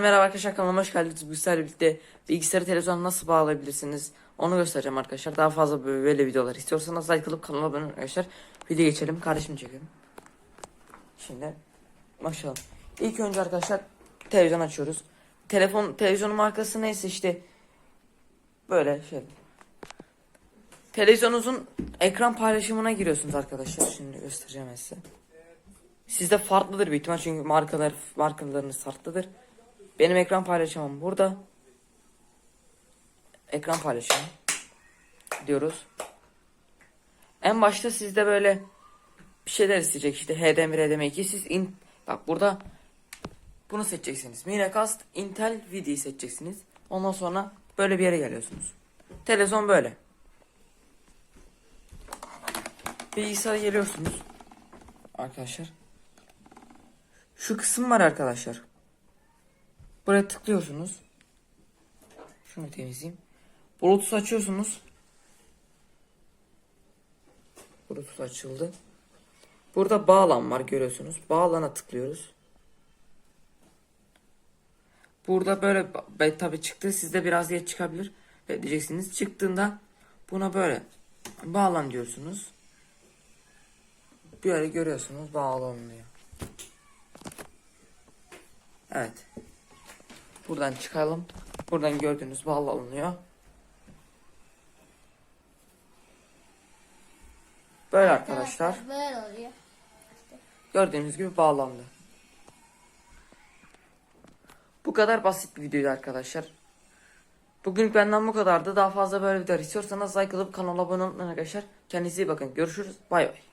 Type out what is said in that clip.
Merhaba arkadaşlar kanalıma hoş geldiniz. Sizlerle birlikte bilgisayarı televizyona nasıl bağlayabilirsiniz onu göstereceğim arkadaşlar. Daha fazla böyle, videolar istiyorsanız like alıp kanala abone olun arkadaşlar. Video geçelim. Kardeşimi çekelim. Şimdi başlayalım. İlk önce arkadaşlar televizyon açıyoruz. Telefon televizyonun markası neyse işte böyle şey. Televizyonunuzun ekran paylaşımına giriyorsunuz arkadaşlar. Şimdi göstereceğim size. Sizde farklıdır büyük ihtimal çünkü markalar markalarınız farklıdır. Benim ekran paylaşımım burada. Ekran paylaşımı diyoruz. En başta sizde böyle bir şeyler isteyecek işte HDMI, HDMI2 siz in bak burada bunu seçeceksiniz. Miracast Intel VD'yi seçeceksiniz. Ondan sonra böyle bir yere geliyorsunuz. Televizyon böyle. Bilgisayara geliyorsunuz. Arkadaşlar. Şu kısım var arkadaşlar. Buraya tıklıyorsunuz. Şunu temizleyeyim. Bluetooth açıyorsunuz. Bluetooth açıldı. Burada bağlan var görüyorsunuz. Bağlana tıklıyoruz. Burada böyle tabi çıktı sizde biraz diye çıkabilir. Ve diyeceksiniz çıktığında buna böyle bağlan diyorsunuz. Böyle görüyorsunuz bağlanıyor. Evet. Buradan çıkalım. Buradan gördüğünüz bağlanıyor. Böyle arkadaşlar. Böyle oluyor. Gördüğünüz gibi bağlandı. Bu kadar basit bir videoydu arkadaşlar. Bugün benden bu kadardı. Daha fazla böyle videolar istiyorsanız like alıp kanala abone olun arkadaşlar. Kendinize iyi bakın. Görüşürüz. Bay bay.